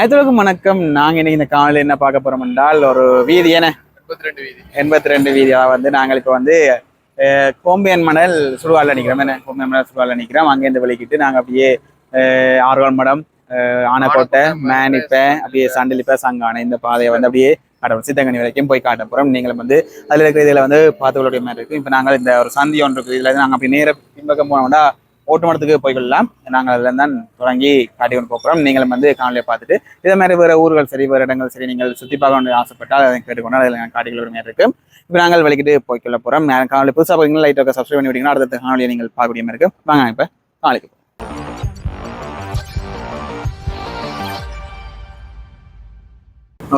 அனைத்துலகம் வணக்கம். நாங்க இன்னைக்கு இந்த காலையில் என்ன பார்க்க போறோம் என்றால் ஒரு வீதி என்ன? ரெண்டு வீதி. எண்பத்தி ரெண்டு வீதியா வந்து நாங்கள் இப்போ வந்து கோம்பியன் மணல் சுடுவாளில் நிற்கிறோம் என்ன? கோம்பியன் மணல் சுடுவாளில் நிற்கிறோம் அங்கேருந்து வெளிக்கிட்டு நாங்கள் அப்படியே அஹ், ஆர்வாள் மடம் ஆனைக்கோட்டை மேனிப்பை அப்படியே சண்டலிப்பை சங்கானை இந்த பாதையை வந்து அப்படியே காட்டுறோம் சித்தங்கனி வரைக்கும் போய் காட்ட போகிறோம் நீங்களும் வந்து அதில் இருக்கிற இதில் வந்து பார்த்துக்கொள்ளுடைய மாதிரி இருக்கும். இப்போ நாங்கள் இந்த ஒரு சந்தி ஒன்று இருக்குது. இதில் நாங்கள் அப்படி நேர பின்பக்கம் போனோம்னா ஓட்டு போய்கொள்ளலாம் போய்க்கொள்ளலாம். நாங்கள் அதில் தான் தொடங்கி காட்டி கொண்டு போகிறோம் நீங்களும் வந்து காணொலியை பார்த்துட்டு இதே மாதிரி வேறு ஊர்கள் சரி வேறு இடங்கள் சரி நீங்கள் சுற்றி பார்க்க ஆசைப்பட்டால் அதை கேட்டுக்கொண்டால் அதில் காட்டிகள் ஒரு மாதிரி இருக்கும் இப்போ நாங்கள் வெளிக்கிட்டு போய்க்கொள்ள போகிறோம் காணொலி புதுசாக பார்த்தீங்கன்னா லைட் இருக்க சப்ஸ்கிரைப் பண்ணி விட்டீங்கன்னா அடுத்த காணொலியை நீங்கள் பார்க்கக்கூடிய மாதிரி இருக்கும். வாங்க இப்போ காலைக்கு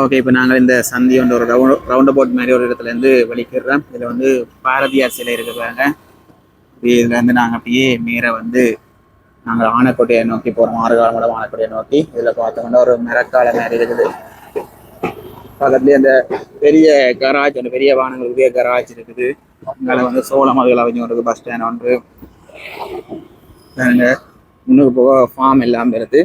ஓகே இப்போ நாங்கள் இந்த சந்தி ஒன்று ஒரு ரவுண்ட் ரவுண்ட் அபவுட் மாதிரி ஒரு இடத்துல இருந்து வெளிக்கிடுறோம் இதில் வந்து பாரதியார் சிலை இருக்கு பாருங்க. இதுல இருந்து நாங்கள் அப்படியே மேலே வந்து நாங்கள் ஆனக்கோட்டையை நோக்கி போகிறோம் ஆறுகாலமடம் ஆனக்கோட்டையை நோக்கி. இதில் பார்த்தோம்னா ஒரு மரக்கால மாதிரி இருக்குது. பக்கத்துலேயே அந்த பெரிய கராஜ் அந்த பெரிய வாகனங்கள் பெரிய கராஜ் இருக்குது. அங்கே வந்து சோளம் அதுகள் அவங்க பஸ் ஸ்டாண்ட் ஒன்று. முன்னுக்கு போக ஃபார்ம் எல்லாம் இருக்குது.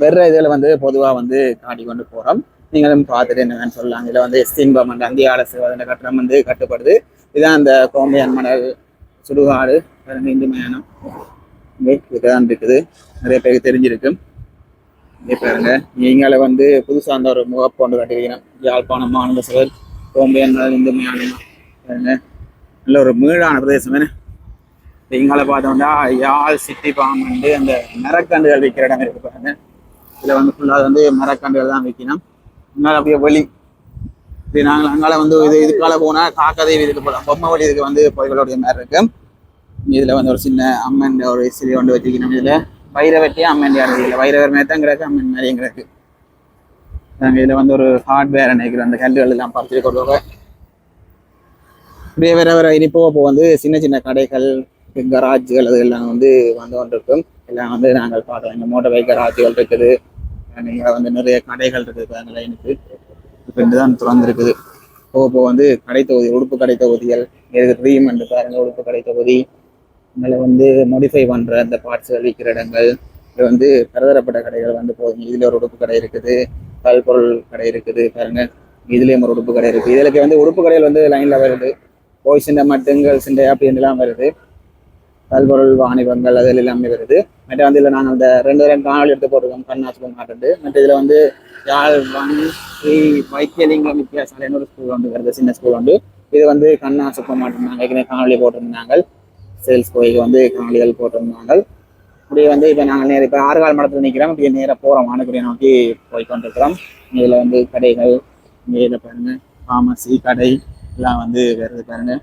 வேற இதில் வந்து பொதுவாக வந்து காட்டி கொண்டு போகிறோம் நீங்களும் பார்த்துட்டு என்னன்னு சொல்லலாம். இதில் வந்து எஸ்டின் அந்த இந்திய அரசு அந்த கட்டணம் வந்து கட்டுப்படுது. இதுதான் அந்த கோம்பியன் மணல் சுடுகாடு பாருங்க இந்து மயானம் இங்கே இதுதான் இருக்குது. நிறைய பேருக்கு தெரிஞ்சிருக்கும் இங்கே பாருங்க. நீங்கள வந்து புதுசாக அந்த ஒரு முகப்பு ஒன்று கட்டிருக்கணும் யாழ்ப்பாணம் மாநில சிவர் கோம்பையன் இந்து மயானம் பாருங்க. நல்ல ஒரு மீழான பிரதேசம் என்ன? இங்கால பார்த்தோம்னா யாழ் சிட்டி பாம்பு அந்த மரக்கண்டுகள் விற்கிற இடம் இருக்கு பாருங்க. இதில் வந்து ஃபுல்லாக வந்து மரக்கண்டுகள் தான் விற்கணும் இங்கால அப்படியே வெளி இப்படி நாங்கள் அங்கால வந்து இது இதுக்கால போனா காக்கதேவி இதுக்கு போகலாம் பொம்மை வழி இதுக்கு வந்து கோயில்களுடைய மாதிரி இருக்கு. இதுல வந்து ஒரு சின்ன அம்மன் ஒரு சிறிய ஒன்று வச்சுக்கணும் இதுல வைரவட்டி அம்மன் யார் இல்லை வைரவர் மாதிரி தான் கிடக்கு அம்மன் மாதிரியும் கிடக்கு. நாங்கள் இதில் வந்து ஒரு ஹார்ட்வேர் நினைக்கிறோம். அந்த கல்லுகள் எல்லாம் பறிச்சுட்டு கொண்டு இப்படியே வேற வேற இனி போக போக வந்து சின்ன சின்ன கடைகள் கராஜ்கள் அது எல்லாம் வந்து வந்து கொண்டிருக்கும். எல்லாம் வந்து நாங்கள் பார்க்கலாம் இந்த மோட்டர் பைக் கராஜ்கள் இருக்குது நீங்கள் வந்து நிறைய கடைகள் இருக்குது. அதனால் எனக்கு இப்போ தான் திறந்துருக்குது. போக போக வந்து கடை தொகுதி உடுப்பு கடை தொகுதிகள் ஃப்ரீம் என்று பாருங்க உடுப்பு கடை தொகுதி. மேலே வந்து மாடிஃபை பண்ணுற அந்த பார்ட்ஸ்கள் விற்கிற இடங்கள் இது வந்து பலதரப்பட்ட கடைகள் வந்து போகுது இதுல ஒரு உடுப்பு கடை இருக்குது பல்பொருள் கடை இருக்குது பாருங்க. இதுலேயும் ஒரு உடுப்பு கடை இருக்கு. இதுல வந்து உடுப்பு கடைகள் வந்து லைன்ல வருது. போய் சிண்டை மட்டுங்கள் சிண்டை அப்படின்லாம் வருது. பல்பொருள் வாணிபங்கள் அதில் எல்லாமே வருது. மற்ற வந்து இதில் நாங்கள் இந்த ரெண்டு ரெண்டு காணொலி எடுத்து போட்டிருக்கோம் கண்ணா சூப்பர் மற்ற இதில் வந்து யாழ் ஒன் ஸ்ரீ வைத்தியலிங்கம் வித்தியாசாலைன்னு ஒரு ஸ்கூல் வந்து வருது சின்ன ஸ்கூல் வந்து இது வந்து கண்ணா சுப்ப மாட்டிருந்தாங்க ஏற்கனவே காணொலி போட்டிருந்தாங்க சேல்ஸ் கோயிலுக்கு வந்து காணொலிகள் போட்டிருந்தாங்க அப்படியே வந்து இப்போ நாங்கள் நேரம் இப்போ ஆறுகால் மடத்தில் நிற்கிறோம் அப்படியே நேராக போகிறோம் வானக்குடியை நோக்கி போய் கொண்டிருக்கிறோம். இதில் வந்து கடைகள் இதில் பாருங்கள் ஃபார்மசி கடை எல்லாம் வந்து வருது பாருங்கள்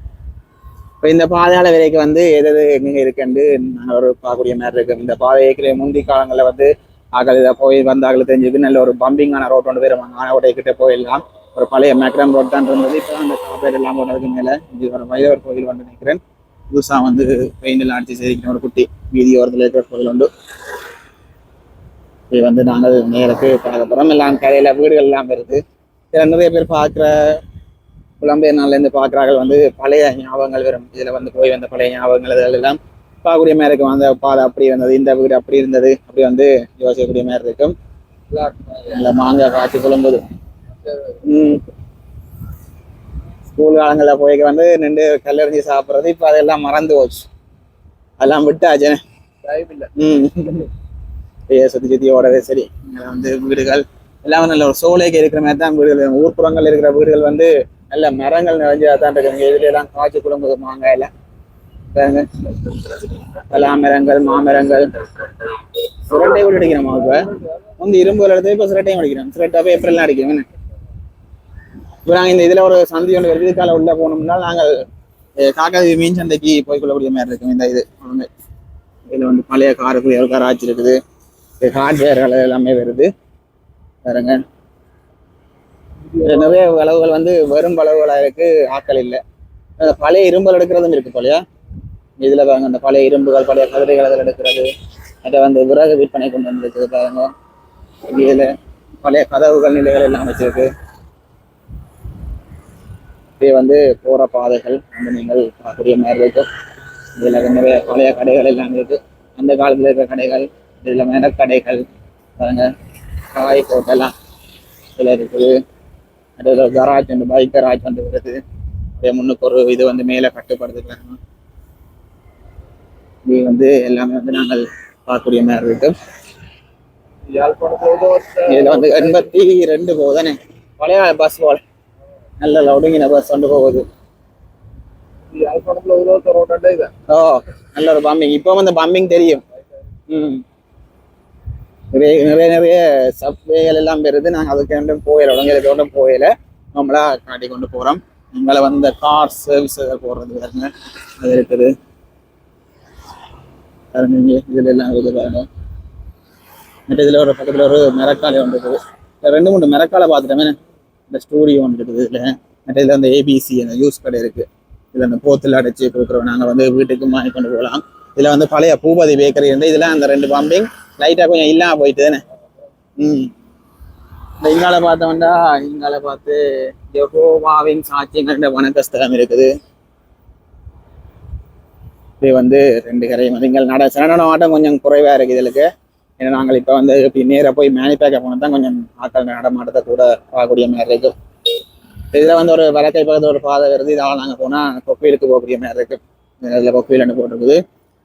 இப்போ இந்த பாதையால விலைக்கு வந்து எது எது எங்கெங்க இருக்குன்னு நாங்கள் ஒரு பார்க்கக்கூடிய மாதிரி இருக்கு. இந்த பாதைக்கு முந்தி காலங்களில் வந்து ஆக்கள் இதை போய் வந்தாக்கள் தெரிஞ்சுக்கு நல்ல ஒரு பம்பிங்கான ரோட் ஒன்று போயிருவாங்க ஆனோடைய கிட்ட போயிடலாம். ஒரு பழைய மேக்ரம் ரோட் தான் இருந்தது. இப்போ அந்த காப்பேர் எல்லாம் போனதுக்கு மேலே இது ஒரு வைரவர் கோயில் வந்து நினைக்கிறேன். புதுசாக வந்து பெயிண்டில் அடித்து அடிச்சு ஒரு குட்டி வீதி ஓரத்தில் இருக்கிற கோயில் உண்டு. இது வந்து நாங்கள் நேருக்கு பார்க்க போகிறோம் எல்லாம் கரையில் வீடுகள் எல்லாம் இருக்குது இதில் நிறைய பேர் பார்க்குற புலம்பெயர் நாள்லேருந்து பார்க்குறார்கள் வந்து பழைய ஞாபகங்கள் வரும். இதில் வந்து போய் வந்த பழைய ஞாபகங்கள் இதெல்லாம் எல்லாம் பார்க்கக்கூடிய மாதிரி இருக்கும் அந்த பாதை அப்படி இருந்தது இந்த வீடு அப்படி இருந்தது அப்படி வந்து யோசிக்கக்கூடிய மாதிரி இருக்கும். நல்ல மாங்காய் காய்ச்சி குழம்புது ஸ்கூல் காலங்களில் போய் வந்து நின்று கல்லெறிஞ்சி சாப்பிட்றது இப்போ அதெல்லாம் மறந்து போச்சு. அதெல்லாம் விட்டாச்சு. ம். சுத்தி சுத்தி ஓடவே சரி. வந்து வீடுகள் எல்லாமே நல்ல ஒரு சோலைக்கு இருக்கிற மாதிரி தான் வீடுகள். ஊர்ப்புறங்கள் இருக்கிற வீடுகள் வந்து நல்ல மரங்கள் நிறைஞ்சதா தான் இருக்குங்க இதுல எல்லாம் காய்ச்சி குழம்புது மாங்காய் எல்லாம் மாமரங்கள் சுரட்டை கூட அடிக்கிறோம் இப்ப வந்து இரும்பு எடுத்து இப்ப சுரட்டையும் அடிக்கிறோம் சுரட்டா போய் ஏப்ரல்லாம் அடிக்கிறோம் என்ன? இப்போ நாங்கள் இந்த இதுல ஒரு சந்தி ஒன்று இருக்குது. இதுக்கால உள்ள போனோம்னா நாங்கள் அஹ், காக்காதி மீன் சந்தைக்கு போய் கொள்ளக்கூடிய மாதிரி இருக்கும். இந்த இது. ஒண்ணு. இதுல வந்து பழைய காருக்கு ஒரு ஆச்சு இருக்குது. ஹார்ட்வேர்கள் எல்லாமே வருது. பாருங்க. நிறைய அளவுகள் வந்து வெறும் வளவுகளாக இருக்கு ஆட்கள் இல்லை. பழைய இரும்புகள் எடுக்கிறதும் இருக்கு போலையா? இதுல பாருங்க அந்த பழைய இரும்புகள் பழைய கதிரைகள் அதில் எடுக்கிறது. அதை வந்து விறகு விற்பனை கொண்டு வந்துருக்குது பாருங்க. இதுல பழைய கதவுகள் நிலைகள் எல்லாம் வச்சிருக்கு. இது வந்து போற பாதைகள் வந்து நீங்கள் பார்க்கக்கூடிய மாதிரி இருக்கு. இதுல நிறைய பழைய கடைகள் எல்லாம் இருக்கு. அந்த காலத்துல இருக்கிற கடைகள் இதுல மேல கடைகள் பாருங்க. காய் போட்டெல்லாம் இதில் இருக்குது. அடுத்த கராஜ் வந்து பைக் கராஜ் வந்து வருது. அப்படியே முன்னுக்கு ஒரு இது வந்து மேலே கட்டுப்படுத்துக்கிறாங்க இது வந்து எல்லாமே வந்து நாங்கள் பார்க்கக்கூடிய மாதிரி இருக்கு. இதுல வந்து எண்பத்தி ரெண்டு போகுதானே பழைய பஸ் போல. நல்ல லவுடிங்கின பஸ் கொண்டு போகுது. ஓ நல்ல ஒரு பம்பிங் இப்போ வந்து பம்பிங் தெரியும். ம். நிறைய நிறைய நிறைய சப்வேகள் எல்லாம் பெறுது நாங்கள் அதுக்கு போயில உடங்களுக்கு ஒன்றும் போயில நம்மளா காட்டி கொண்டு போகிறோம் எங்களை வந்த கார் சர்வீஸ் போடுறது பாருங்க. அது இருக்குது. பாருங்க இங்க இதுல எல்லாம் இருக்குது பாருங்க. மற்ற இதில் ஒரு பக்கத்தில் ஒரு மிரக்காலை ஒன்று இருக்குது. ரெண்டு மூணு மிரக்காலை பார்த்துட்டோமே. இந்த ஸ்டூடியோ ஒன்று இருக்குது இதில். மற்ற இதில் வந்து ஏபிசி அந்த யூஸ் கடை இருக்குது இதில் அந்த போத்தில் அடைச்சி கொடுக்குறோம். நாங்கள் வந்து வீட்டுக்கு வாங்கி கொண்டு போகலாம். இதில் வந்து பழைய பூபதி பேக்கரி இருந்து இதெல்லாம் அந்த ரெண்டு பம்பிங் லைட்டாக கொஞ்சம் இல்லாம போயிட்டு தானே ம். இந்த இங்கால பார்த்தோம்னா இங்கால பார்த்து யெகோவாவின் சாட்சியங்கள் வணக்கஸ்தலம் இருக்குது. இது வந்து ரெண்டு கரை வந்து நட சனன ஆட்டம் கொஞ்சம் குறைவா இருக்கு இதுக்கு ஏன்னா நாங்கள் இப்போ வந்து இப்படி நேராக போய் மேனிப்பேக்க போனால் தான் கொஞ்சம் ஆட்கள் நடமாட்டத்தை கூட பார்க்கக்கூடிய மாதிரி இருக்கும் இதில் வந்து ஒரு வழக்கை பக்கத்தில் ஒரு பாதை வருது. இதால் நாங்கள் போனால் கொப்பையிலுக்கு போகக்கூடிய மாதிரி இருக்கு. இதில் கொப்பையில் போட்டிருக்குது.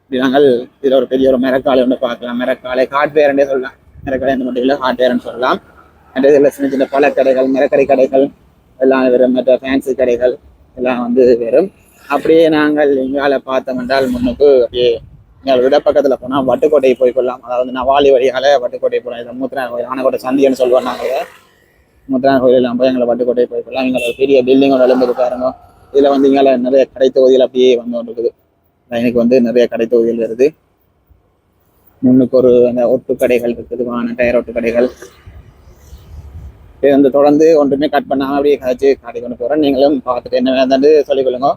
இப்படி நாங்கள் இதில் ஒரு பெரிய ஒரு மிரக்காலை ஒன்று பார்க்கலாம். மிரக்காலை ஹார்ட்வேர்ன்றே சொல்லலாம். மிரக்காலை இந்த மட்டும் இல்லை ஹார்ட்வேர்னு சொல்லலாம். அண்ட் இதில் சின்ன சின்ன பழக்கடைகள் மிரக்கடை கடைகள் எல்லாம் வெறும் மற்ற ஃபேன்சி கடைகள் எல்லாம் வந்து வெறும். அப்படியே நாங்கள் எங்களால் பார்த்தோம் என்றால் முன்னுக்கு அப்படியே எங்கள் விட பக்கத்தில் போனால் வட்டுக்கோட்டை போய் கொள்ளலாம். அதாவது நவாலி வழியால் வட்டுக்கோட்டை போகலாம். இதை மூத்திரா கோயில் ஆனக்கோட்டை சந்தின்னு சொல்லுவோம் நாங்கள். முத்திரா கோயிலெல்லாம் போய் எங்களை வட்டுக்கோட்டை போய் கொள்ளலாம். எங்களோட பெரிய பெரிய பில்டிங்கோட எழும்புது பாருங்க. இதில் வந்து எங்களை நிறைய கடை தொகுதியில் அப்படியே வந்து இருக்குது எனக்கு வந்து நிறைய கடை தொகுதிகள் வருது. முன்னுக்கு ஒரு அந்த ஒட்டு கடைகள் இருக்குது வான டயர் ஒட்டு கடைகள். இது வந்து தொடர்ந்து ஒன்றுமே கட் பண்ணாமல் அப்படியே கதைச்சு காட்டி கொண்டு போறேன். நீங்களும் பார்த்துட்டு என்ன வேண்டாண்டு சொல்லிக் கொள்ளுங்க.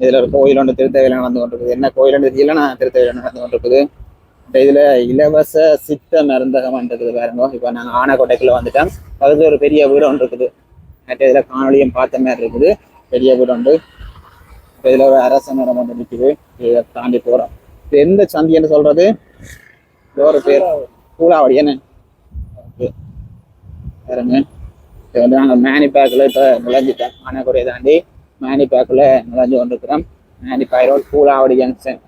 இதுல ஒரு கோயில் ஒன்று திருத்தவையில் நடந்து கொண்டிருக்குது. என்ன கோயில்னு தெரியல நான் திருத்தவையில் நடந்து கொண்டிருக்குது. இதில் இதுல இலவச சித்த மருந்தகம் இருக்குது பாருங்க. இப்போ நாங்கள் ஆனக்கோட்டைக்குள்ள வந்துட்டோம் அதுக்கு ஒரு பெரிய வீடு ஒன்று இருக்குது. நேற்று இதுல காணொலியும் பார்த்த மாதிரி இருக்குது. பெரிய வீடு உண்டு இப்போ இதுல ஒரு அரச மரம் வந்து நிற்குது இதை தாண்டி போறோம். இது எந்த சந்தின்னு சொல்றது? இது ஒரு பேர். கூலாவடி என்ன? ஓகே இது வந்து நாங்கள் மேனிபேக்கில் இப்போ நுழைஞ்சிட்டோம். ஆனக்குறையை தாண்டி மேனிபேக்கில் நுழைஞ்சு கொண்டிருக்கிறோம். Manipay road Kulavadi junction.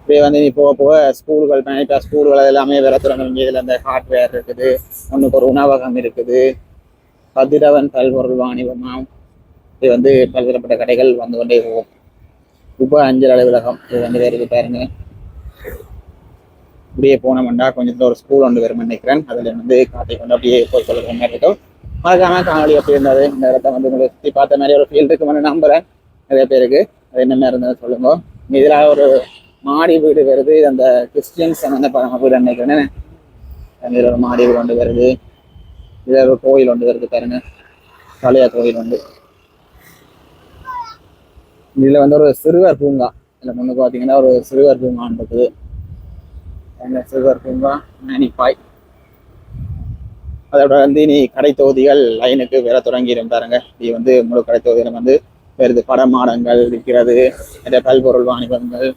இப்படியே வந்து நீ போக போக ஸ்கூல்கள் மேனிபா ஸ்கூல்கள் எல்லாமே வேற தொடங்க இதில் அந்த ஹார்ட்வேர் இருக்குது. ஒன்றுக்கு ஒரு உணவகம் இருக்குது. கதிரவன் பல்பொருள் வாணிபமாம். இது வந்து பல்வேறுபட்ட கடைகள் வந்து கொண்டே போகும். இப்போ அஞ்சல் அலுவலகம் இது வந்து வேறு இது பாருங்க. அப்படியே போனோம்னா கொஞ்சம் ஒரு ஸ்கூல் ஒன்று வரும் நினைக்கிறேன். அதில் வந்து காட்டை கொண்டு அப்படியே போய் சொல்லுற மாதிரி இருக்கும் மறக்காம காணொலி எப்படி இருந்தது இந்த இடத்த வந்து உங்களுக்கு சுற்றி பார்த்த மாதிரி ஒரு ஃபீல் இருக்குமென்னு நம்புறேன். நிறைய பேருக்கு அது என்ன இருந்தது சொல்லுங்க. இதில் ஒரு மாடி வீடு வருது. அந்த கிறிஸ்டியன்ஸ் சம்மந்தப்பட்ட வீடு நினைக்கிறேன். இதில் ஒரு மாடி வீடு ஒன்று வருது. இதில் ஒரு கோயில் ஒன்று வருது பாருங்க. பழைய கோயில் ஒன்று. இதில் வந்து ஒரு சிறுவர் பூங்கா. இதில் முன்னுக்கு பார்த்தீங்கன்னா ஒரு சிறுவர் பூங்கா இருக்குது அந்த சிறுவர் பூங்கா மேனிப்பாய். அதோட வந்து இனி கடை தொகுதிகள் லைனுக்கு வேற தொடங்கிடும் பாருங்க. இது வந்து முழு கடை தொகுதியிலும் வந்து வருது படமாடங்கள் விற்கிறது மற்ற பல்பொருள் வாணிபங்கள்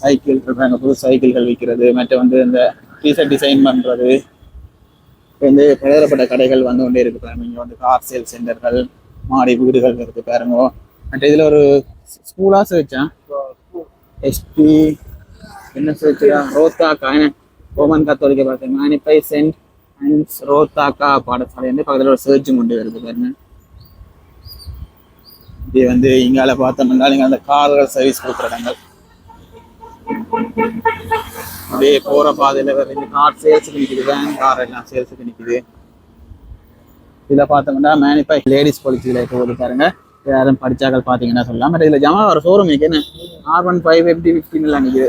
சைக்கிள் இருக்காங்க புது சைக்கிள்கள் விற்கிறது மற்ற வந்து இந்த டிஷர்ட் டிசைன் பண்றது. வந்து பலதரப்பட்ட கடைகள் வந்து கொண்டே இருக்கு பாருங்க. இங்க வந்து கார் சேல் சென்டர்கள் மாடி வீடுகள் இருக்கு பாருங்க. மற்ற இதுல ஒரு ஸ்கூலா சேர்த்தேன் எஸ்பி என்ன சேர்ச்சா? ரோத்தாக்கா என்ன? ரோமன் கத்தோலிக்க பாட்டு மேனிப்பை சென்ட் அண்ட் ரோத்தாக்கா பாடசாலை வந்து பக்கத்துல ஒரு சர்ச் கொண்டு வருது பாருங்க இது வந்து இங்கால பார்த்தோம்னா நீங்கள் அந்த கார்கள் சர்வீஸ் கொடுக்குற இடங்கள். அப்படியே போற பாதையில வந்து கார் சேல்ஸுக்கு நிக்குது வேன் கார் எல்லாம் சேல்ஸுக்கு நிக்குது. இதில் பார்த்தோம்னா மேனிப்பை லேடிஸ் பாலிசியில போகுது பாருங்க. யாரும் படிச்சாக்கள் பார்த்தீங்கன்னா சொல்லலாம் பட் இதுல ஜமா வர ஷோரூம் என்ன? ஆர் ஒன் ஃபைவ் எஃப்டி ஃபிஃப்டின் எல்லாம் நிக்குது.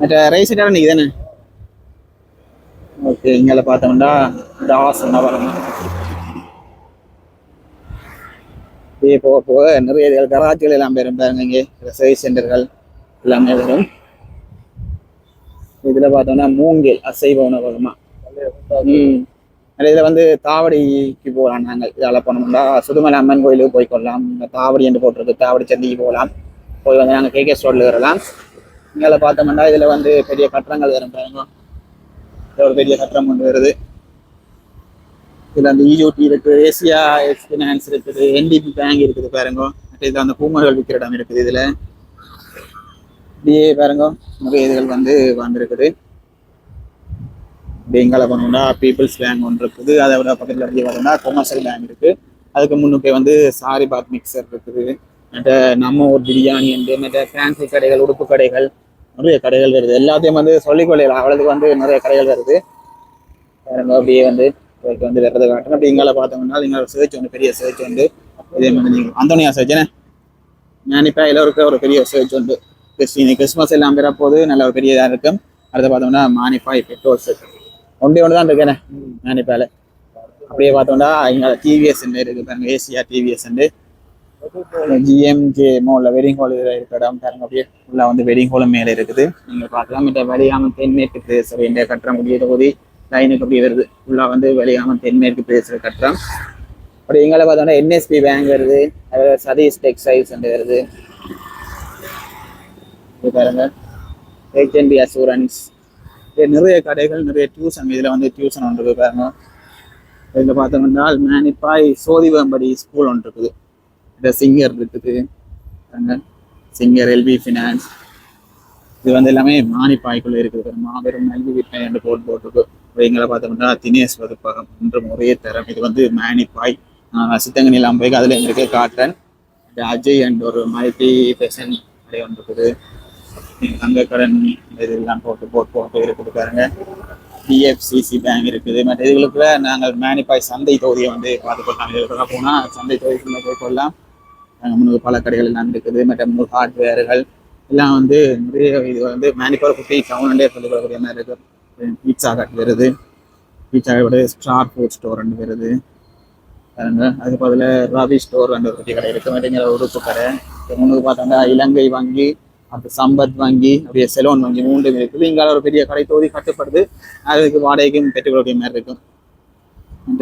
மற்ற ரைஸ் சைடாக நிக்குதானே ஓகே இங்கே பார்த்தோம்னா தாஸ் நவரம் இதே போக போக நிறைய இதுகள் கராச்சிகள் எல்லாம் பெரும் பாருங்க இங்கே. சர்வீஸ் சென்டர்கள் எல்லாமே வரும். இதுல பார்த்தோம்னா மூங்கில் அசைவ உணவகமா ம். இதில் வந்து தாவடிக்கு போகலாம் நாங்கள். இதால போனோம்னா சுதுமலை அம்மன் கோயிலுக்கு போய் கொள்ளலாம். தாவடி என்று போட்டிருக்கு தாவடி சந்திக்கு போகலாம். போய் வந்து நாங்கள் கேகே ஸ்டோரில் வரலாம் இங்கே பார்த்தோம்னா இதில் வந்து பெரிய கட்டடங்கள் வரும் ஒரு பெரிய கட்டடம் கொண்டு வருது. இதில் அந்த இயூடி இருக்குது ஏசியா ஃபினான்ஸ் இருக்குது என்டிபி பேங்க் இருக்குது பாருங்க. இதில் அந்த பூமர்கள் விற்கிற இடம் இருக்குது இதில். இப்படியே பாருங்க நிறைய இதுகள் வந்து வந்திருக்குது. பெங்கால போனோம்னா பீப்புள்ஸ் பேங்க் ஒன்று இருக்குது. அதை விட பக்கத்தில் அப்படியே பார்த்தோம்னா கொமர்ஷியல் பேங்க் இருக்குது அதுக்கு முன்னுக்கு வந்து சாரி பாத் மிக்சர் இருக்குது. மற்ற நம்ம ஒரு பிரியாணி உண்டு மற்ற ஃபேன்சி கடைகள் உடுப்பு கடைகள் நிறைய கடைகள் வருது. எல்லாத்தையும் வந்து சொல்லிக்கொள்ளையில அவ்வளவுக்கு வந்து நிறைய கடைகள் வருது. அப்படியே வந்து போயிட்டு வந்து வர்றதை காட்டணும் அப்படி இங்கால பார்த்தோம்னா இங்கே சேர்ச் ஒன்று பெரிய சேர்ச் உண்டு. இதே மாதிரி நீங்கள் அந்தோனியா சர்ச் என்ன? எல்லோருக்கும் ஒரு பெரிய சேர்ச் உண்டு. கிறிஸ்டின் கிறிஸ்மஸ் எல்லாம் பெறப்போது நல்ல ஒரு பெரிய இதாக இருக்கும். அடுத்து பார்த்தோம்னா மானிஃபாய் பெட்ரோல் சர்ச் ஒன்றே ஒன்று தான் இருக்கேனே மானிப்பால அப்படியே பார்த்தோம்னா இங்கே டிவிஎஸ் இருக்கு பாருங்க ஏசியா டிவிஎஸ் ஜிஎம்ஜே மோலில் வெடிங் ஹால் இருக்கிற இடம் பாருங்க அப்படியே உள்ள வந்து வெடிங் ஹாலும் மேலே இருக்குது. நீங்கள் பார்க்கலாம் இந்த வெளியாம தென்மேற்கு பிரதேசம் இந்த கட்டுறம் முடிய தொகுதி லைனுக்கு அப்படி வருது. ஃபுல்லாக வந்து வெளியாம தென்மேற்கு பிரதேச கட்டுறம் அப்படி எங்களை பார்த்தோம்னா என்எஸ்பி பேங்க் வருது அது சதீஷ் டெக்ஸ்டைல்ஸ் வருது. பாருங்க ஹெச்என்பி அசூரன்ஸ் நிறைய கடைகள் நிறைய டியூஷன் இதில் வந்து டியூஷன் ஒன்று இருக்கு பாருங்க. இதில் பார்த்தோம்னா மேனிப்பாய் சோதிவேம்படி ஸ்கூல் ஒன்று இருக்குது. இந்த சிங்கர் இருக்குது. சிங்கர் எல்பி ஃபினான்ஸ் இது வந்து எல்லாமே மானிப்பாய்க்குள்ளே இருக்குது மாபெரும் எல்பி விற்பனை என்று போட்டு போட்டிருக்கு. எங்களை பார்த்தோம்னா தினேஷ் வகுப்பகம் என்றும் ஒரே தரம். இது வந்து மேனிப்பாய். சித்தங்கனி எல்லாம் போய் அதில் எங்களுக்கு காட்டன். இந்த அஜய் அண்ட் ஒரு மல்டி ஃபேஷன் கடை ஒன்று இருக்குது. தங்கக்கடன் கடன் இதெல்லாம் போட்டு போட்டு போட்டு இருக்குது பாருங்க. டிஎஃப்சிசி பேங்க் இருக்குது மற்ற இதுகளுக்குள்ள நாங்கள் மேனிப்பாய் சந்தை தொகுதியை வந்து பார்த்துக்கொள்ளலாம். இதுகளுக்கு போனால் சந்தை தொகுதிக்குள்ள போய் கொள்ளலாம். நாங்கள் முன்னூறு பல கடைகள் எல்லாம் இருக்குது மற்ற முன்னூறு ஹார்ட்வேர்கள் எல்லாம் வந்து நிறைய இது வந்து மேனிப்பாய் குட்டி டவுன்லேயே சொல்லிக் கொடுக்கக்கூடிய மாதிரி இருக்குது பீட்சா கட் வருது. பீட்சா விட ஸ்டார் ஃபுட் ஸ்டோர் ரெண்டு வருது. பாருங்க. அதுக்கு பதில் ரவி ஸ்டோர் அந்த ஒரு கடை இருக்கு. மற்ற உடுப்பு கடை. முன்னுக்கு பார்த்தோம்னா இலங்கை வங்கி அடுத்து சம்பத் வங்கி அப்படியே செலோன் வங்கி மூன்று இருக்குது. இங்கால ஒரு பெரிய கடை தொகுதி கட்டுப்படுது. அதுக்கு வாடகைக்கும் பெற்றுக்கொள்ள மாதிரி இருக்கும்.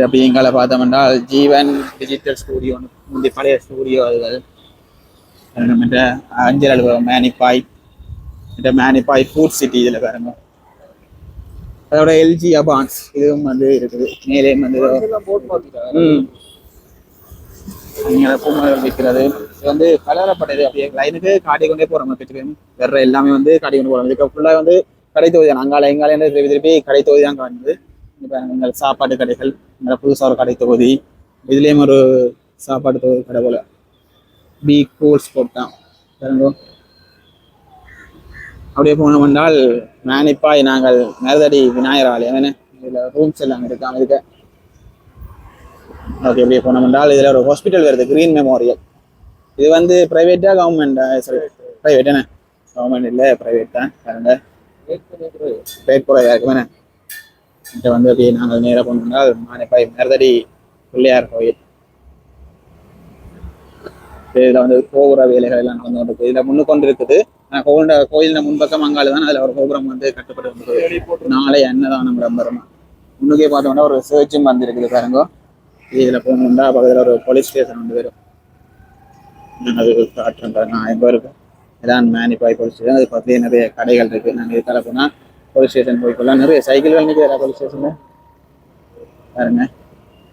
அப்படி எங்களை பார்த்தோம்னா ஜீவன் டிஜிட்டல் ஸ்டூடியோ முந்தைய பழைய ஸ்டூடியோ அதுகள். மற்ற அஞ்சல் அலுவலகம் மேனிப்பாய் மற்ற மேனிப்பாய் ஃபுட் சிட்டி இதில் பாருங்க. அதோட எல்ஜி அபான்ஸ் இதுவும் வந்து இருக்குது. மேலே வந்து ம். நீங்க பூமலர் விற்கிறது இது வந்து கலரப்பட்டது அப்படியே லைனுக்கு காட்டி கொண்டே போறோம் வச்சுக்கோங்க. வேற எல்லாமே வந்து காட்டி கொண்டு போறோம். இதுக்கு ஃபுல்லா வந்து கடை தொகுதி தான். அங்கால எங்கால திருப்பி திருப்பி கடை தொகுதி தான் காணுது இப்போ சாப்பாட்டு கடைகள் எங்களை புதுசாக ஒரு கடை தொகுதி. இதுலேயும் ஒரு சாப்பாடு தொகுதி கடை போல. பி கூல்ஸ் போட்டான். பாருங்க. அப்படியே போனோம் என்றால் மேனிப்பாய் நாங்கள் நேரடி விநாயகர் ஆலயம். என்ன இதில் ரூம்ஸ் எல்லாம் இருக்காங்க இருக்க ஓகே இப்படியே போனோம். என்றால் இதுல ஒரு ஹாஸ்பிட்டல் வருது கிரீன் மெமோரியல் இது வந்து பிரைவேட்டா கவர்மெண்ட் சரி ப்ரைவேட் என்ன கவர்மெண்ட் இல்லை ப்ரைவேட் தான். பாருங்க. பிரைவேட் கூட இருக்கு வந்து அப்படியே நாங்கள் நேராக போனோம்னா மானிப்பாய் மேரதடி பிள்ளையார் கோயில். இதுல வந்து கோபுர வேலைகள் எல்லாம் நடந்து கொண்டு இதில் முன்னு கொண்டு இருக்குது ஆனா கோவில முன்பக்கம் அங்கால தான். அதுல ஒரு கோபுரம் வந்து கட்டப்பட்டு இருந்தது நாளை அன்னதானம் விளம்பரமா முன்னுக்கே பார்த்தோம்னா ஒரு சர்ச்சும் வந்திருக்குது பாருங்க. இதுல போகணும்னா பக்கத்துல ஒரு போலீஸ் ஸ்டேஷன் ஒன்று வரும். நான் அது காட்டுறேன் நான் எங்க இருக்கு இதான் மேனிப்பாய் போலீஸ் ஸ்டேஷன் அது பக்கத்துலேயே நிறைய கடைகள் இருக்கு. நாங்கள் இதுக்கால போனால் போலீஸ் ஸ்டேஷன் போய்க்கொள்ளலாம் நிறைய சைக்கிள்கள் நிற்கிறா போலீஸ் ஸ்டேஷனில் பாருங்க.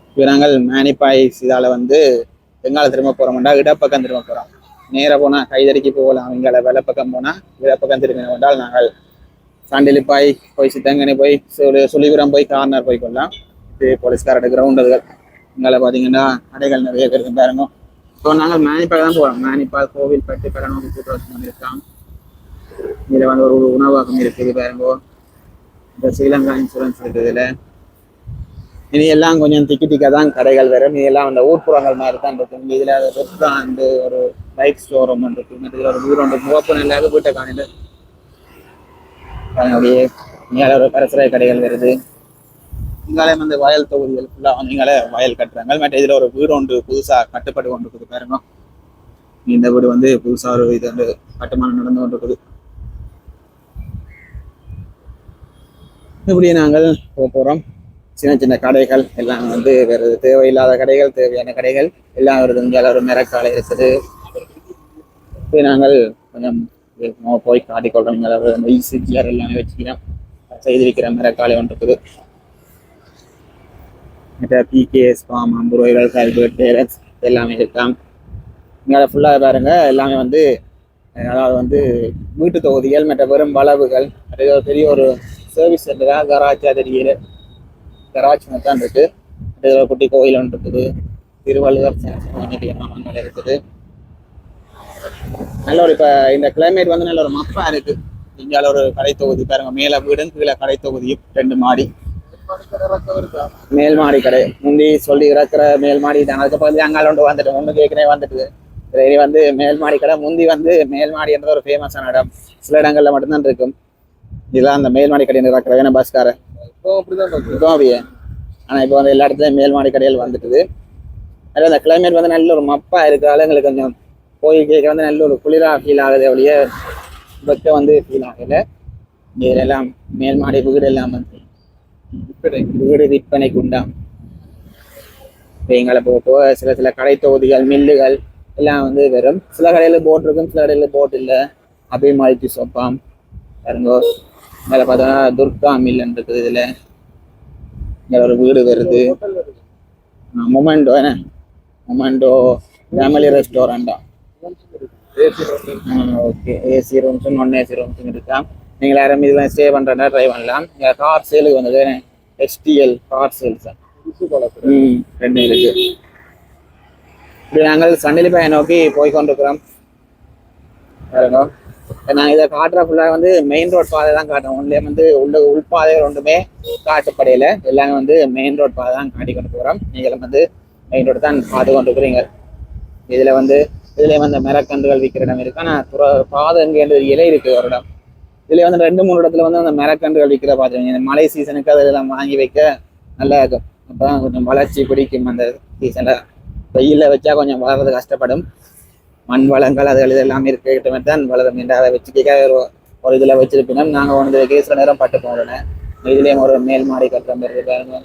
இப்போ நாங்கள் மேனிப்பாய் இதால வந்து எங்கால திரும்ப போகிறோம்டா இடப்பக்கம் திரும்ப போகிறோம் நேராக போனால் கைதடிக்கு போகலாம். அவங்கள வெள்ளப்பக்கம் போனால் இடப்பக்கம் திரும்பின கொண்டால் நாங்கள் சாண்டிலிப்பாய் போய் சித்தங்கனி போய் சுழி- சுழிபுரம் போய் கார்னர் போய் கொள்ளலாம். இது போலீஸ்காரோட கிரவுண்ட் அதுகள். இங்கே பார்த்தீங்கன்னா கடைகள் நிறைய இருக்கு பாருங்க. ஸோ நாங்கள் மேனிப்பால் தான் போகிறோம் மேனிப்பால் கோவில் பட்டு கடனோக்கி கூட்டம் இருக்கான் இதில் வந்து ஒரு உணவகம் இருக்குது பாருங்க. இந்த ஸ்ரீலங்கா இன்சூரன்ஸ் இருக்குது இனி எல்லாம் கொஞ்சம் திக்கி திக்க தான் கடைகள் வரும். இதெல்லாம் அந்த ஊர்ப்புறங்கள் மாதிரி தான் இருக்கும். இதில் இதுல ரெஸ்டாரண்ட் ஒரு பைக் ஷோரூம் இருக்கு. மற்ற ஒரு வீடு ஒன்று ஓப்பன் இல்லாத வீட்டை காணிட்டு அப்படியே. மேலே ஒரு பரசரை கடைகள் வருது. இங்காலே வந்து வயல் தொகுதிகள் ஃபுல்லாக வந்து இங்காலே வயல் கட்டுறாங்க. மற்ற இதுல ஒரு வீடு ஒன்று புதுசா கட்டுப்பட்டு கொண்டு இருக்குது பாருங்க. இந்த வீடு வந்து புதுசா ஒரு இது வந்து கட்டுமானம் நடந்து கொண்டு இருக்குது இப்படி நாங்கள் போக போறோம். சின்ன சின்ன கடைகள் எல்லாம் வந்து வேறு தேவையில்லாத கடைகள் தேவையான கடைகள் எல்லாம் வருது இங்கே ஒரு மிரக்காலை இருக்குது. இப்போ நாங்கள் கொஞ்சம் போய் காட்டிக்கொள்றோம். இங்கே ஒரு அந்த எல்லாமே வச்சுக்கிறோம். செய்து வைக்கிற மாதிரி ஒன்று இருக்குது. மற்ற பிகேஎஸ் ஃபார்ம் ஐம்பது ரூபாய்கள் கால்குலேட் டேரக்ஸ் எல்லாமே இருக்கான் இங்கே ஃபுல்லாக பாருங்க எல்லாமே வந்து அதாவது வந்து வீட்டு தொகுதிகள் மற்ற வெறும் வளவுகள் ஒரு பெரிய ஒரு சர்வீஸ் சென்டராக கராஜ் தெரியல கராஜ் தான் இருக்கு மற்ற குட்டி கோயில் ஒன்று இருக்குது திருவள்ளுவர் மாமங்கள் இருக்குது நல்ல ஒரு இப்போ இந்த கிளைமேட் வந்து நல்ல ஒரு மப்பா இருக்கு இங்கே ஒரு கடை தொகுதி பாருங்க மேலே வீடும் கீழே கடை தொகுதியும் ரெண்டு மாடி மேல் மாடி கடை. முந்தி சொல்லி இறக்குற மேல் மாடி தான். அதுக்கப்புறம் அங்கால ஒன்று வந்துட்டு ஒன்று கேட்கனே வந்துட்டு. சரி வந்து மேல் மாடி கடை. முந்தி வந்து மேல் மாடி என்ற ஒரு ஃபேமஸான இடம். சில இடங்கள்ல மட்டும்தான் இருக்கும். இதெல்லாம் அந்த மேல் மாடி கடை இறக்குற வேணும் பஸ்கார இப்போ அப்படியே. ஆனா இப்போ வந்து எல்லா இடத்துலயும் மேல் மாடி கடைகள் வந்துட்டுது. அதில் அந்த கிளைமேட் வந்து நல்ல ஒரு மப்பா இருக்கிறதால எங்களுக்கு கொஞ்சம் போய் கேட்க வந்து நல்ல ஒரு குளிரா ஃபீல் ஆகுது ஒழிய வெக்க வந்து ஃபீல் ஆகல. இதுல எல்லாம் மேல் மாடி வீடு எல்லாம் வந்து வீடு விற்பனைக்கு உண்டாம் எங்களை போக போக சில சில கடை தொகுதிகள் மில்லுகள் எல்லாம் வந்து வெறும் சில கடையில போட் இருக்கும் சில கடையில போட் இல்லை அப்படியே மாறிட்டு சொப்பாம் பாருங்கோ மேலே பார்த்தோன்னா துர்கா மில்லுன்னு இருக்குது இதுல. இங்க ஒரு வீடு வருது. மொமெண்டோ என்ன? மொமெண்டோ ஃபேமிலி ரெஸ்டாரண்டா ஓகே. ஏசி ரூம்ஸும் நான் ஏசி ரூம்ஸும் இருக்கா? நீங்கள் யாரும் இதெல்லாம் ஸ்டே பண்ணுறதா ட்ரை பண்ணலாம். இங்கே கார் சேலுக்கு வந்தது எஸ்டிஎல் கார் சேல்ஸ் ம் இருக்கு இப்படி நாங்கள் சண்டிலிப்பாயை நோக்கி போய் கொண்டிருக்கிறோம் நான் இதை காட்டுற ஃபுல்லாக வந்து மெயின் ரோட் பாதை தான் காட்டுறோம் ஒன்லே வந்து உள்ள உள்பாதைகள் ஒன்றுமே காட்டப்படையில எல்லாமே வந்து மெயின் ரோட் பாதை தான் காட்டி கொண்டு போகிறோம் நீங்களும் வந்து மெயின் ரோடு தான் பார்த்து கொண்டு இருக்கிறீங்க இதில் வந்து இதுல வந்து மரக்கன்றுகள் விற்கிற இடம் இருக்கு ஆனால் துற பாதை எங்கே இலை இருக்கு ஒரு இடம் இதுல வந்து ரெண்டு மூணு இடத்துல வந்து அந்த மரக்கன்றுகள் விற்கிற பார்த்துருவீங்க இந்த மழை சீசனுக்கு அதெல்லாம் வாங்கி வைக்க நல்லா இருக்கும். அப்பதான் கொஞ்சம் வளர்ச்சி பிடிக்கும் அந்த சீசன்ல வெயில வச்சா கொஞ்சம் வளர்றது கஷ்டப்படும். மண் வளங்கள் அதுகள் இதெல்லாம் இருக்கிற தான் வளரும். என்று அதை வச்சுக்க ஒரு ஒரு இதில் வச்சிருப்பினோம் நாங்கள் ஒன்று கேசில் நேரம் பட்டு போகிறோம் இதுலேயும் ஒரு மேல் மாடி கட்டுற மாதிரி இருக்காங்க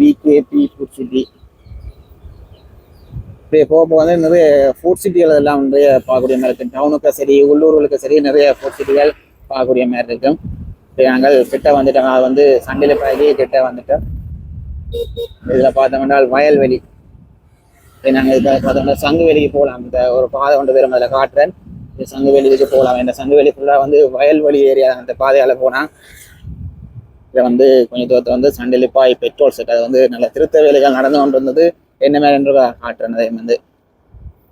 விகேபி ஃபுட் அப்படியே போக போக வந்து நிறைய ஃபுட் சிட்டிகள் எல்லாம் நிறைய பார்க்கக்கூடிய மாதிரி இருக்கு டவுனுக்கும் சரி உள்ளூர்களுக்கும் சரி நிறைய ஃபுட் சிட்டிகள் பார்க்கக்கூடிய மாதிரி இருக்கும். நாங்கள் கிட்ட வந்துட்டோம். அது வந்து சண்டையில் பழகி கிட்ட வந்துட்டோம். இதில் பார்த்தோம்னா வயல்வெளி. இப்போ நாங்கள் இதில் பார்த்தோம்னா சங்குவெளிக்கு போகலாம். இந்த ஒரு பாதை கொண்டு வரும் அதில் காட்டுறேன். இந்த சங்குவெளிக்கு போகலாம். இந்த சங்குவெளி ஃபுல்லாக வந்து வயல்வெளி ஏரியா அந்த பாதையால் போனால் இதில் வந்து கொஞ்சம் தூரத்தை வந்து சண்டிலிப்பாய் பெட்ரோல் செட். அது வந்து நல்ல திருத்த வேலைகள் நடந்து கொண்டு வந்தது என்ன மாதிரி என்று காட்டுறேன் வந்து.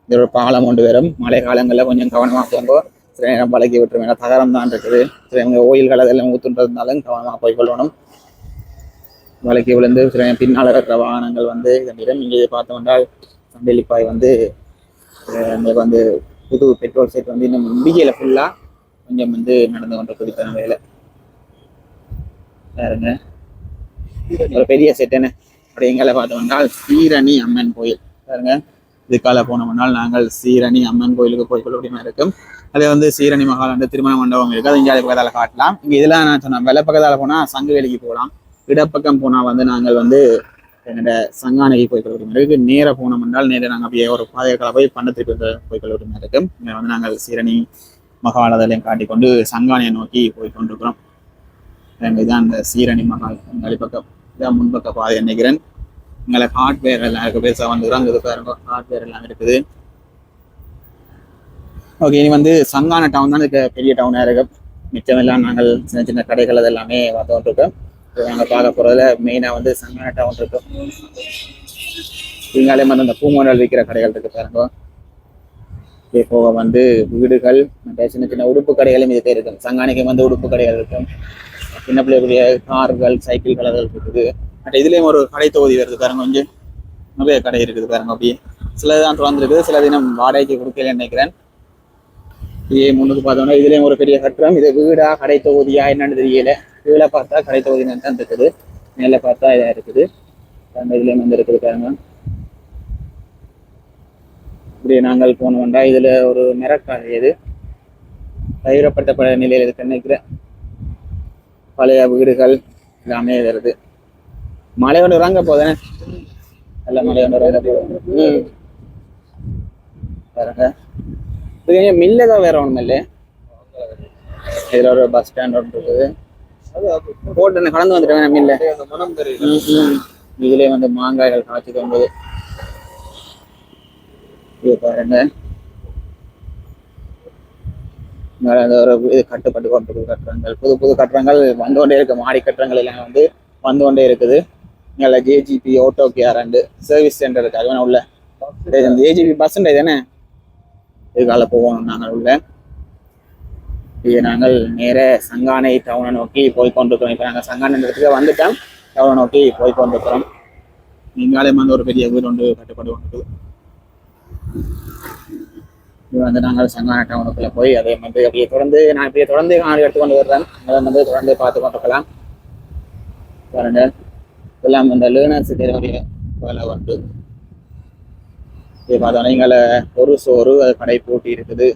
இது ஒரு பாலம் கொண்டு வரும். மழை காலங்களில் கொஞ்சம் கவனமாக போங்க. சில நேரம் பழகி விட்டுரும். ஏன்னா தகரம் தான் இருக்குது. சில இவங்க ஓயில்கள் அதெல்லாம் ஊத்துன்றதுனாலும் கவனமாக போய் கொள்ளணும். வழக்கி விழுந்து சில நேரம் பின்னால் இருக்கிற வாகனங்கள் வந்து இதனிடம் இங்கே பார்த்தோம் என்றால் சண்டெலிப்பாய் வந்து அஹ், உங்களுக்கு வந்து புது பெட்ரோல் செட் வந்து இன்னும் முடியல ஃபுல்லாக கொஞ்சம் வந்து நடந்து கொண்டு கொடுத்த வேலை. பாருங்க ஒரு பெரிய செட் என்ன? அப்படி எங்களை பார்த்தோம்னா சீரணி அம்மன் கோயில். பாருங்க இதுக்கால போனோம்னால் நாங்கள் சீரணி அம்மன் கோயிலுக்கு போய் கொள்ளக்கூடிய இருக்கும். அதே வந்து சீரணி மகாலாண்டு திருமண மண்டபம் இருக்கு. அது இங்கே பக்கத்தால் காட்டலாம். இங்கே இதெல்லாம் நான் சொன்னேன். வெள்ள பக்கத்தால் போனால் சங்குவேலிக்கு போகலாம். இடப்பக்கம் போனால் வந்து நாங்கள் வந்து என்னோட சங்கானைக்கு போய் கொள்ளக்கூடிய இருக்கு. நேராக போனோம் என்றால் நேராக நாங்கள் அப்படியே ஒரு பாதைகளை போய் பண்டத்திற்கு வந்து போய் கொள்ளக்கூடிய இருக்கும். இங்கே வந்து நாங்கள் சீரணி மகாலதலையும் காட்டிக்கொண்டு சங்கானையை நோக்கி போய் கொண்டிருக்கிறோம். இதுதான் அந்த சீரணி மகால் பக்கம். இதான் முன்பக்க பாதை நினைக்கிறேன். இங்கே ஹார்ட்வேர் எல்லாம் இருக்கு பெருசாக வந்துக்கிறோம் அங்கே பாருங்க. ஹார்ட்வேர் எல்லாம் இருக்குது. ஓகே இனி வந்து சங்கான டவுன் தான். இருக்க பெரிய டவுனாக இருக்கு. மிச்சம் எல்லாம் நாங்கள் சின்ன சின்ன கடைகள் அது எல்லாமே வந்துட்டு இருக்கோம். நாங்கள் பார்க்க போகிறதுல மெயினாக வந்து சங்கான டவுன் இருக்கும் இங்காலே வந்து அந்த பூமோனல் விற்கிற கடைகள் இருக்கு பாருங்க. இதே போக வந்து வீடுகள் சின்ன சின்ன உடுப்பு கடைகளும் இதுக்கே இருக்கும் சங்கானிக்கு வந்து உடுப்பு கடைகள் இருக்கும். சின்ன பிள்ளைகளுடைய கார்கள் சைக்கிள் கடைகள் இருக்குது. அட் இதுலேயும் ஒரு கடை தொகுதி வருது பாருங்க கொஞ்சம் நிறைய கடை இருக்குது பாருங்க அப்படியே. சிலது தான் திறந்துருக்குது சில தினம் வாடகைக்கு கொடுக்கல நினைக்கிறேன். இதே முன்னுக்கு பார்த்தோம்னா இதுலேயும் ஒரு பெரிய கட்டுறம் இது வீடா கடை தொகுதியா என்னன்னு தெரியல. கீழே பார்த்தா கடை தொகுதி தான் இருக்குது. மேலே பார்த்தா இதாக இருக்குது. பாருங்க இதுலேயும் வந்து இருக்குது பாருங்க. இப்படி நாங்கள் போனோம்டா இதுல ஒரு மிரக்காது இது. கைவிடப்பட்ட நிலையில் இருக்கு நினைக்கிறேன். பழைய வீடுகள் எல்லாமே வருது மழை ஒன்று இறங்க போதானே நல்ல மழை ஒன்று இறங்க ம். பாருங்க. இது மில்ல தான் வேற ஒன்றும் இல்லை. இதுல ஒரு பஸ் ஸ்டாண்ட் ஒன்று இருக்குது. அது போட்டு கடந்து வந்துட்டேன் மில்ல. இதுலயே வந்து மாங்காய்கள் காய்ச்சி தொங்குது இது பாருங்க. ஒரு இது கட்டுப்பட்டு கொண்டு கட்டுறங்கள் புது புது கட்டுறங்கள் வந்து கொண்டே இருக்கு. மாடி கட்டுறங்கள் எல்லாம் வந்து வந்து கொண்டே இருக்குது. இங்கே JGB auto care and service centre இருக்கு. அது வேணா உள்ள. இந்த ஏஜிபி பஸ் தானே இதுக்கால போகணும் நாங்கள் உள்ள? இது நாங்கள் நேர சங்கானை டவுனை நோக்கி போய் கொண்டிருக்கிறோம். இப்போ நாங்கள் சங்கானை இடத்துக்கு வந்துட்டோம் டவுனை நோக்கி போய் கொண்டிருக்கிறோம். நீங்களே வந்து ஒரு பெரிய வீடு ஒன்று கட்டுப்பாடு கொண்டிருக்கு வந்து நாங்கள் சங்கான டவுனுக்குள்ள போய் அதே வந்து அப்படியே தொடர்ந்து நான் இப்படியே தொடர்ந்து காணொலி எடுத்து கொண்டு வர்றேன் அதை வந்து தொடர்ந்து பார்த்து கொண்டிருக்கலாம் பாருங்க. எல்லாம் இந்த லேர்னர்ஸுக்கு என்னுடைய வேலை வந்து இது பார்த்தோன்னா எங்களை ஒரு சோறு அது கடை பூட்டி இருக்குது.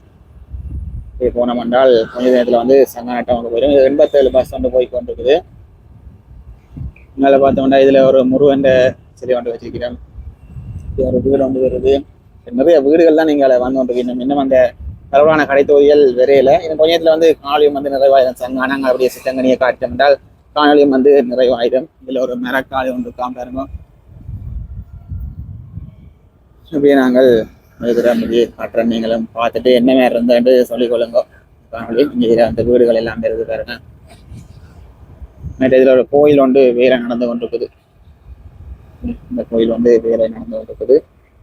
இது போனோம் என்றால் கொஞ்ச நேரத்தில் வந்து சங்கான டவுனுக்கு போயிடும். இது எண்பத்தேழு பஸ் வந்து போய் கொண்டிருக்குது. இங்கே பார்த்தோம்னா இதில் ஒரு முருகன் சிலை ஒன்று வச்சிருக்கிறேன் ஒரு வீடு வந்து வருது. நிறைய வீடுகள் தான் நீங்கள் வந்து கொண்டிருக்கணும் இன்னும் அந்த பரவலான கடை விரையில. இன்னும் கொஞ்சத்தில் வந்து காணொலியும் வந்து நிறைவாயிடும் சங்கானாங்க அப்படியே சித்தங்கனியை காட்டும் என்றால் காணொலியும் வந்து நிறைவாயிடும் இதில் ஒரு மரக்காலி ஒன்று காம்பாருங்க அப்படியே நாங்கள் அப்படியே காட்டுறோம். நீங்களும் பார்த்துட்டு என்ன மாதிரி என்று சொல்லிக் கொள்ளுங்க. காணொலி இங்கே இதில் அந்த வீடுகள் எல்லாம் இருந்து பாருங்க. நேற்று இதில் ஒரு கோயில் ஒன்று வேலை நடந்து கொண்டிருக்குது. இந்த கோயில் வந்து வேலை நடந்து கொண்டிருக்குது.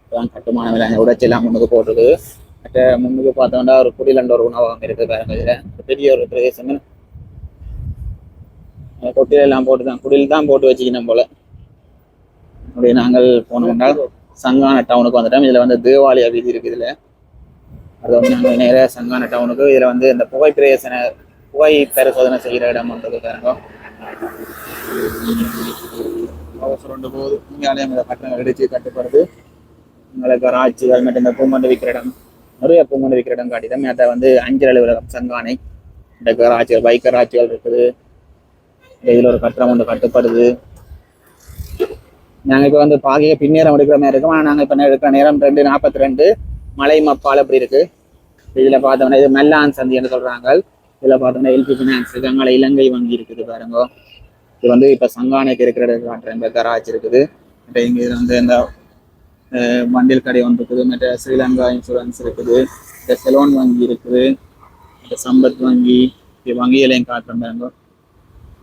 இப்பதான் கட்டுமான வேலை உடைச்செல்லாம் முன்னுக்கு போட்டிருக்குது மற்ற முன்னுக்கு பார்த்தோம்னா ஒரு குடிலண்ட ஒரு உணவகம் இருக்குது பாருங்க இதுல. ஒரு பெரிய ஒரு பிரதேசம். கொட்டில எல்லாம் போட்டு தான் குடில் தான் போட்டு வச்சுக்கணும் போல. அப்படி நாங்கள் போனோம்னா சங்கான டவுனுக்கு வந்துட்டோம். இதுல வந்து தேவாலய வீதி இருக்கு இதுல. அது வந்து நாங்கள் நேராக சங்கான டவுனுக்கு இதுல வந்து இந்த புகை பிரேசன புகை பரிசோதனை செய்கிற இடம் வந்தது பாருங்க. அவசரம் ரெண்டு போகுது. இங்காலே இந்த கட்டணங்கள் இடிச்சு கட்டுப்படுது உங்களுக்கு ராட்சிகள் மற்றும் இந்த பூமண்டு விற்கிற இடம் நிறைய பூமண்டு விற்கிற இடம் காட்டிதான் அதை வந்து அஞ்சல் அலுவலகம் சங்கானை. இந்த கராட்சிகள் பைக் கராட்சிகள் இருக்குது. இதில் ஒரு கட்டணம் ஒன்று கட்டுப்படுது. நாங்கள் இப்போ வந்து பாகையை பின்னேறம் எடுக்கிற மாதிரி இருக்கும். ஆனால் நாங்கள் இப்போ எடுக்கிற நேரம் ரெண்டு நாற்பத்தி ரெண்டு மலை மப்பால் அப்படி இருக்கு. இதில் பார்த்தோம்னா இது மெல்லான் சந்தி என்று சொல்கிறாங்க இதில் பார்த்தோம்னா எல்பி ஃபினான்ஸ் இருக்கு இலங்கை வங்கி இருக்குது பாருங்க. இது வந்து இப்போ சங்கானைக்கு இருக்கிற இடத்துல காட்டுறேன் இந்த கராச்சி இருக்குது. மற்ற இங்கே இது வந்து இந்த அஹ், கடை ஒன்று இருக்குது மற்ற ஸ்ரீலங்கா இன்சூரன்ஸ் இருக்குது இந்த செலோன் வங்கி இருக்குது இந்த சம்பத் வங்கி இது வங்கிகளையும் காட்டுறேன் பாருங்க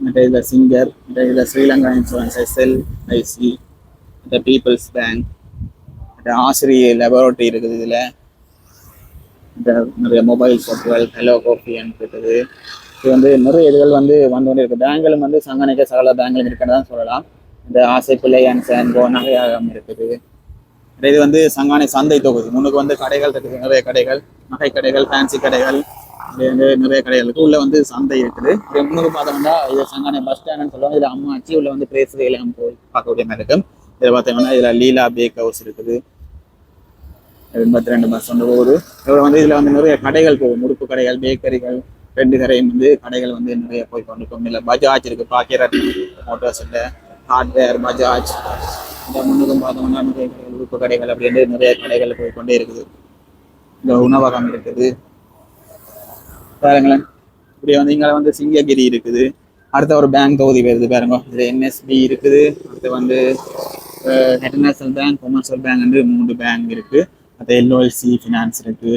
மற்ற இதில் சிங்கர் மற்ற இதில் ஸ்ரீலங்கா இன்சூரன்ஸ் எஸ்எல் ஐசி மற்ற பீப்புள்ஸ் பேங்க் மற்ற ஆசிரிய லெபரட்டரி இருக்குது இதில். இந்த நிறைய மொபைல் ஷாப்புகள் ஹலோ கோபி இருக்குது. இது வந்து நிறைய இதுகள் வந்து வந்து கொண்டு இருக்குது பேங்களும் வந்து சங்கநிக்க சகல பேங்களும் இருக்குன்னு தான் சொல்லலாம். இந்த ஆசை பிள்ளை அண்ட் சேன்போ நகையாகம் இருக்குது. இது வந்து சங்கானை சந்தை தொகுதி. முன்னுக்கு வந்து கடைகள் இருக்குது. நிறைய கடைகள் நகை கடைகள் ஃபேன்சி கடைகள் வந்து நிறைய கடைகள் இருக்கு. உள்ள வந்து சந்தை இருக்குது. இது முன்னுக்கு பார்த்தோம்னா இது சங்கானை பஸ் ஸ்டாண்ட்னு சொல்லுவாங்க. இதுல அம்மாச்சி உள்ள வந்து பிரேஸ் எல்லாம் போய் பார்க்கக்கூடிய மாதிரி இருக்கும். இதில் பார்த்தோம்னா இதுல லீலா பேக் ஹவுஸ் இருக்குது. எண்பத்தி ரெண்டு பஸ் வந்து போகுது இதில் வந்து இதுல வந்து நிறைய கடைகள் போகும். உடுப்பு கடைகள் பேக்கரிகள் ரெண்டு கடையும் வந்து கடைகள் வந்து நிறைய போய் கொண்டிருக்கும் இல்லை பஜாஜ் இருக்கு பாக்கியரட் மோட்டார்ஸ் இல்லை ஹார்ட்வேர் பஜாஜ் இந்த முன்னுக்கும் பார்த்தோம்னா நிறைய கடைகள் கடைகள் அப்படின்னு நிறைய கடைகள் போய் கொண்டே இருக்குது. இந்த உணவகம் இருக்குது. பாருங்களேன் இப்படி வந்து இங்கே வந்து சிங்ககிரி இருக்குது. அடுத்த ஒரு பேங்க் தொகுதி வருது பாருங்க. இது என்எஸ்பி இருக்குது. அடுத்து வந்து இன்டர்நேஷனல் பேங்க் கொமர்ஷியல் பேங்க் வந்து மூணு பேங்க் இருக்கு. அது எல்ஓஎல்சி ஃபினான்ஸ் இருக்கு.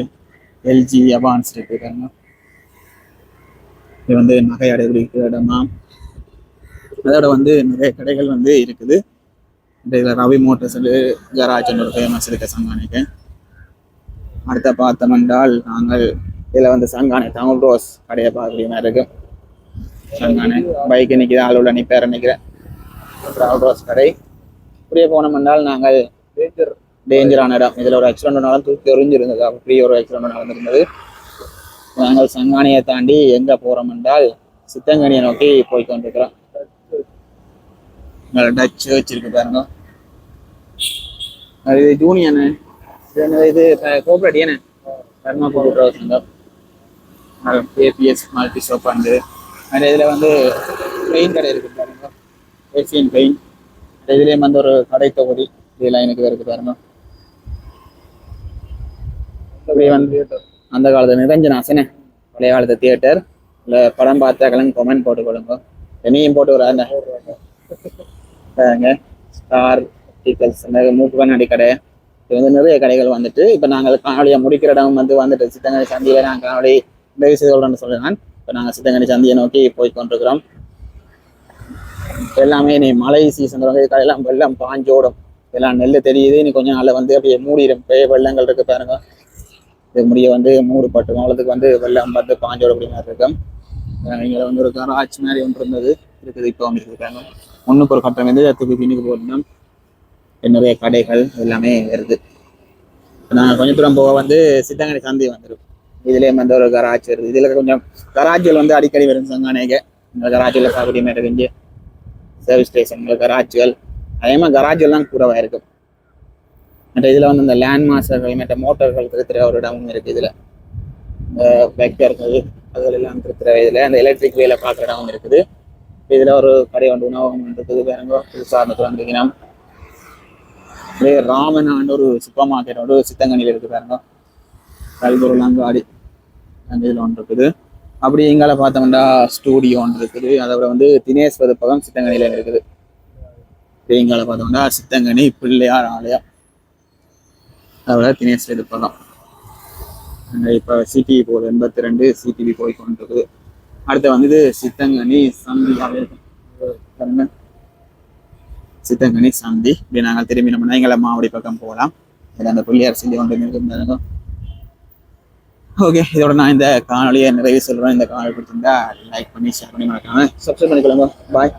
எல்ஜி அவான்ஸ் இருக்கு பாருங்க. இது வந்து நகை அடைபிடிக்கிற இடமா? அதோட வந்து நிறைய கடைகள் வந்து இருக்குது. இதில் ரவி மோட்டர்ஸ் கராஜன் ஒரு ஃபேமஸ் இருக்கு. சங்கானைக்கு. அடுத்த பார்த்தோம் என்றால் நாங்கள் இதில் வந்து சங்கானை தமிழ் ரோஸ் கடையை பார்க்கக்கூடிய மாதிரி இருக்கு. சங்கானை பைக் நிற்கிது ஆள் உள்ள நிற்பார் நிற்கிறேன் தமிழ் ரோஸ் கடை. இப்படியே போனோம் என்றால் நாங்கள் டேஞ்சர் டேஞ்சரான இடம். இதில் ஒரு ஆக்சிடென்ட் நாளும் தூக்கி எறிஞ்சிருந்தது. அப்படி ஒரு ஆக்சிடென்ட் நடந்திருந்தது. நாங்கள் சங்கானையை தாண்டி எங்கே போகிறோம் என்றால் சித்தங்கனியை நோக்கி போய் கொண்டிருக்கிறோம். இங்கே டச் சர்ச் இருக்கு பாருங்க. அது ஜூனியனு இது என்னது இது கோஆப்ரேட் ஏன்னு தர்மா கூட்டுறவு சங்கம் ஏபிஎஸ் மல்டி ஷோப் அண்டு அந்த இதில் வந்து பெயின் கடை இருக்கு பாருங்க. ஏசியன் பெயின் இதுலேயும் வந்து ஒரு கடை தொகுதி. இதெல்லாம் எனக்கு இருக்கு பாருங்க. அப்படியே வந்து அந்த காலத்து நிரஞ்சனாசனே பழைய காலத்து தியேட்டர் இல்லை படம் பார்த்தாக்கெல்லாம் கமெண்ட் போட்டு கொடுங்க நீயும் போட்டு வராங்க பாருங்க. ஸ்டார் ஆர்டிகல்ஸ் மூக்கு கண்ணாடி கடை. இது வந்து நிறைய கடைகள் வந்துட்டு இப்போ நாங்கள் காணொலியை முடிக்கிற இடம் வந்து வந்துட்டு சித்தங்கனி சந்தியில் நாங்கள் காணொலி நிறைவு செய்து கொள்றோம்னு சொல்லுவேன் இப்போ நாங்கள் சித்தங்கனி சந்தியை நோக்கி போய் கொண்டிருக்கிறோம். எல்லாமே நீ மழை சீசன் கடையெல்லாம் வெள்ளம் பாஞ்சோடும். எல்லாம் நெல் தெரியுது. நீ கொஞ்ச நாளில் வந்து அப்படியே மூடிடும் பெரிய வெள்ளங்கள் இருக்கு பாருங்க. இது முடிய வந்து மூடுபட்டு அவ்வளோத்துக்கு வந்து வெள்ளம் வந்து பாஞ்சோட அப்படி மாதிரி இருக்கும். அஹ் இங்க வந்து ஒரு கராச் மாதிரி ஒன்று இருந்தது. இருக்குது இப்போ வந்து இருக்காங்க. ஒன்றுக்கு ஒரு கட்டம் வந்து தூக்கி பின்னுக்கு போட்டோம்னா நிறைய கடைகள் எல்லாமே வருது. நாங்கள் கொஞ்சம் தூரம் போக வந்து சித்தங்கனி சந்தை வந்துடும் இதுலேயே வந்து ஒரு கராஜ் வருது. இதில் கொஞ்சம் கராஜ்கள் வந்து அடிக்கடி வரும் சங்கானேக இந்த கராஜில் சாப்பிட்டு மாதிரி இருக்கு. சர்வீஸ் ஸ்டேஷன்கள் கராஜ்கள் அதே மாதிரி கராஜ்லாம் இருக்கும். மற்ற இதில் வந்து இந்த லேண்ட் மாஸ்டர்கள் மற்ற மோட்டர்கள் திருத்துற ஒரு இடமும் இருக்குது இதில். இந்த வெக்டர்கள் அதுகள் எல்லாம் திருத்துற இதில். அந்த எலக்ட்ரிக் வேலை பார்க்குற இடமும் இருக்குது. இதில் ஒரு கடை ஒன்று உணவகம் ஒன்று இருக்குது வேறுங்க புதுசாக அந்த திறந்துருக்கணும் அப்படியே ஒரு சூப்பர் மார்க்கெட் ஒரு சித்தங்கனியில் இருக்குது பாருங்க. கல்பொருள் அங்காடி அந்த இதில் ஒன்று இருக்குது. அப்படி எங்கால பார்த்தோம்னா ஸ்டூடியோ ஒன்று இருக்குது. அதோட வந்து தினேஷ் பதப்பகம் சித்தங்கனியில் இருக்குது. எங்கால பார்த்தோம்னா சித்தங்கனி பிள்ளையார் ஆலயம். அதோட தினேஷ் பதப்பகம் இப்போ சிடிவி போகுது. எண்பத்தி ரெண்டு சிடிவி போய் கொண்டிருக்குது அடுத்து வந்து சித்தங்கனி சந்தி. சித்தங்கனி சந்தி. இப்படி நாங்கள் திரும்பி நம்ம எங்களை மாவடி பக்கம் போகலாம். இதில் அந்த பிள்ளையார் சிந்தி ஒன்று ஓகே இதோட நான் இந்த காணொலியை நிறைவு சொல்கிறேன் இந்த காணொலி பிடிச்சிருந்தா லைக் பண்ணி ஷேர் பண்ணி மறக்காம சப்ஸ்கிரைப் பண்ணிக்கலாமா பாய்